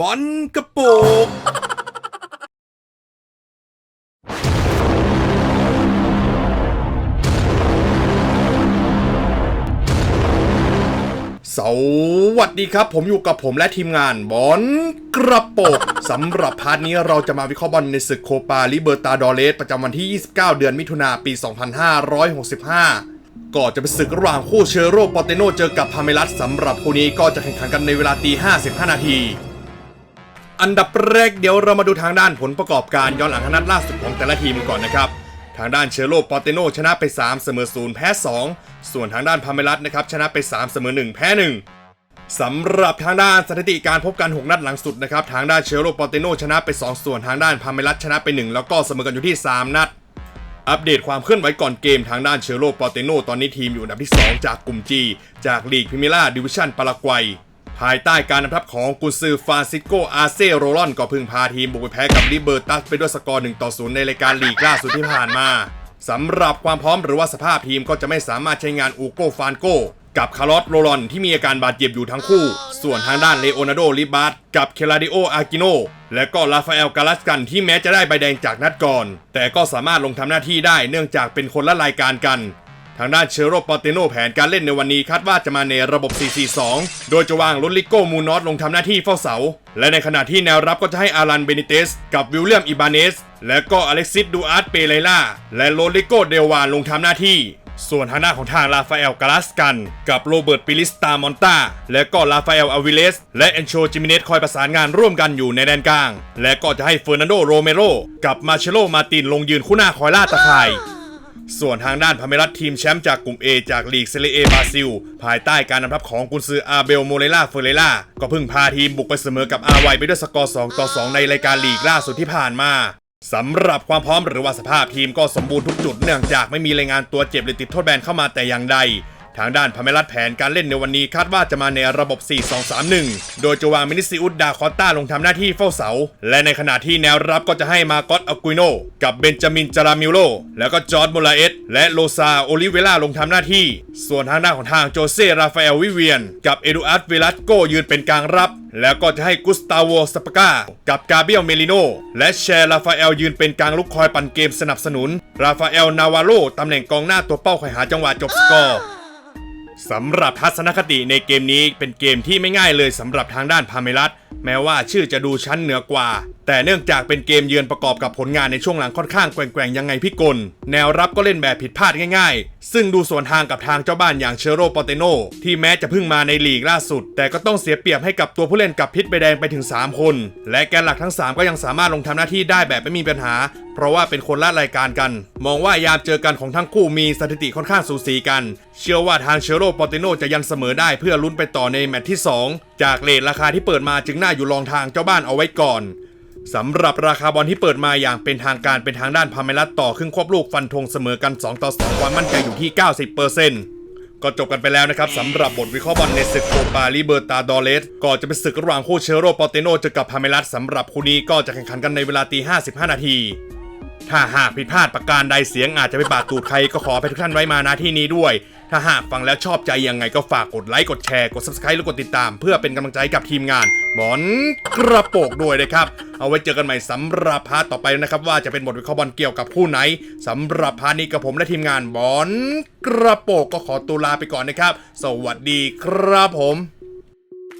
บอลกระโปกสวัสดีครับ ผมอยู่กับผมและทีมงานบอลกระโปกสำหรับพาร์ทนี้เราจะมาวิเคราะห์บอลในศึกโคปาลิเบอร์ตาดอเลสประจำวันที่ 29 เดือนมิถุนาปี 2565 ก็จะเป็นศึกระหว่างคู่เชโรปอเตโนเจอกับพาเมลัสสำหรับคู่นี้ก็จะแข่งขันกันในเวลาตี 55 นาที อันดับแรกเดี๋ยวเรามาดูทางด้านผลประกอบการย้อนหลังนัดล่าสุดของแต่ละทีมก่อนนะครับ ทางด้านเชโรปอเตโนชนะไป 3 เสมอ0แพ้ 2 ส่วนทางด้านพาเมลัสนะครับชนะไป 3 เสมอ1 แพ้ 1สำหรับทางด้านสถิติการพบกัน 6 นัดหลังสุดนะครับทางด้านเชโรปอเตโนชนะไป 2 ส่วนทางด้านพาเมลัสชนะไป 1 แล้วก็เสมอกันอยู่ที่ 3 นัดอัปเดตความเคลื่อนไหวก่อนเกมทางด้านเชโรปอเตโนตอนนี้ทีมอยู่อันดับที่ 2 จากกลุ่ม G จากลีกพิเมล่าดิวิชั่นปารากวัย ภายใต้การนำทัพของกุนซือฟราซิโกอาเซโรลอนก็พึ่งพาทีมบุกไปแพ้กับลิเบอร์ตัสไปด้วยสกอร์1ต่อ0ในรายการลีกล่าสุดที่ผ่านมาสำหรับความพร้อมหรือว่าสภาพทีมก็จะไม่สามารถใช้งานอูโกฟานโกกับคาร์ลอสโรลอนที่มีอาการบาดเจ็บอยู่ทั้งคู่ ส่วนทางด้านเลโอนาร์โดลิบาร์ตกับเคลาดิโออากิโน และก็ลาฟาเอลกาลัสกันที่แม้จะได้ใบแดงจากนัดก่อน แต่ก็สามารถลงทำหน้าที่ได้เนื่องจากเป็นคนละรายการกัน ทางด้านเชโรปอเตโนแผนการเล่นในวันนี้คาดว่าจะมาในระบบ 4-4-2 โดยจะวางลุลิโกมูนอสลงทำหน้าที่เฝ้าเสา และในขณะที่แนวรับก็จะให้อารันเบนิเตส กับวิลเลียมอิบาเนส และก็อเล็กซิสดูอาร์ตเปเรล่า และโรลิโกเดลวานลงทำหน้าที่ส่วนทางด้าของทางลาฟาเอลกาลัสกัน กับโรเบิร์ตปิลิสตามอนตาและก็ลาฟาเอลอาวิเลส และเอนโชจิมิเนสคอยประสานงานร่วมกันอยู่ในแดนกลาง และก็จะให้เฟอร์นันโดโรเมโรกับมาเชโลมาตินลงยืนคู่หน้าคอยล่าตะข่าย ส่วนทางด้านพาเมรัตทีมแชมป์จากกลุ่ม A จากลีกเซเรเอบราซิล ภายใต้การนำทัพของกุนซืออาเบลโมเรล่าเฟเรล่าก็เพิ่งพาทีมบุกไปเสมอกับอาไวไปด้วยสกอร์ 2 ต่อ 2 ในรายการลีกล่าสุดที่ผ่านมาสำหรับความพร้อมหรือว่าสภาพทีมก็สมบูรณ์ทุกจุดเนื่องจากไม่มีรายงานตัวเจ็บหรือติดโทษแบนเข้ามาแต่อย่างใด ทางด้านพาเมรัสแผนการเล่นในวันนี้คาดว่าจะมาในระบบ 4-2-3-1 โดยจะวางมินิซิอุสดาคอตตาลงทำหน้าที่เฝ้าเสา และในขณะที่แนวรับก็จะให้มาโกอตอากุยโนกับเบนจามินจารามิโล แล้วก็จอร์ดโมลาเอสและโลซาโอลิเวล่าลงทำหน้าที่ ส่วนทางด้านของทางโจเซ่ราฟาเอลวิเวียน กับเอดูอาร์ตเวลัสโกยืนเป็นกลางรับ แล้วก็จะให้กุสตาโวสปากากับกาเบียลเมลิโนและแชร์ราฟาเอลยืนเป็นกลางลุกคอยปั่นเกมสนับสนุน ราฟาเอลนาวาโรตำแหน่งกองหน้าตัวเป้าคอยหาจังหวะจบสกอร์ สำหรับทัศนคติในเกมนี้เป็นเกมที่ไม่ง่ายเลยสำหรับทางด้านพาเมลัส แม้ว่าชื่อจะดูชั้นเหนือกว่า แต่เนื่องจากเป็นเกมเยือนประกอบกับผลงานในช่วงหลังค่อนข้างแกว่งๆยังไงพี่กล แนวรับก็เล่นแบบผิดพลาดง่ายๆ ซึ่งดูส่วนทางกับทางเจ้าบ้านอย่างเชโรปอเตโนที่แม้จะเพิ่งมาในลีกล่าสุด แต่ก็ต้องเสียเปรียบให้กับตัวผู้เล่นกับพิษใบแดงไปถึง 3 คน และแกนหลักทั้ง 3 ก็ยังสามารถลงทำหน้าที่ได้แบบไม่มีปัญหา เพราะว่าเป็นคนละรายการกัน มองว่ายามเจอกันของทั้งคู่มีสถิติค่อนข้างสูสีกัน เชื่อว่าทางเชโรปอเตโนจะยันเสมอได้เพื่อลุ้นไปต่อในแมตช์ที่ 2 จากเลทราคาที่เปิดมาจึงน่าอยู่รองทางเจ้าบ้านเอาไว้ก่อนสำหรับราคาบอลที่เปิดมาอย่างเป็นทางการเป็นทางด้านพาเมลัสต่อครึ่งควบลูกฟันธงเสมอกัน 2 ต่อ 2 ความมั่นใจอยู่ที่ 90%ก็จบกันไปแล้วนะครับสำหรับบทวิเคราะห์บอลในศึกโคปาลิเบอร์ตาดอเลสก็จะเป็นศึกระหว่างคู่เชโรปอเตโนเจอกับพาเมลัสสำหรับคู่นี้ก็จะแข่งขันกันในเวลาตี55 นาที ถ้าหากผิดพลาดประการใดเสียงอาจจะไปบาดตูดใครก็ขอไปทุกท่านไว้มาณที่นี้ด้วย ถ้าหากฟังแล้วชอบใจยังไงก็ฝากกดไลค์กดแชร์กด subscribe และกดติดตาม เพื่อเป็นกำลังใจกับทีมงาน หมอนกระโปกด้วยนะครับ เอาไว้เจอกันใหม่สำหรับพาร์ทต่อไปนะครับ ว่าจะเป็นบทวิเคราะห์บอลเกี่ยวกับคู่ไหนสำหรับพาร์ทนี้กับผมและทีมงานหมอนกระโปกก็ขอตัวลาไปก่อนนะครับ สวัสดีครับผม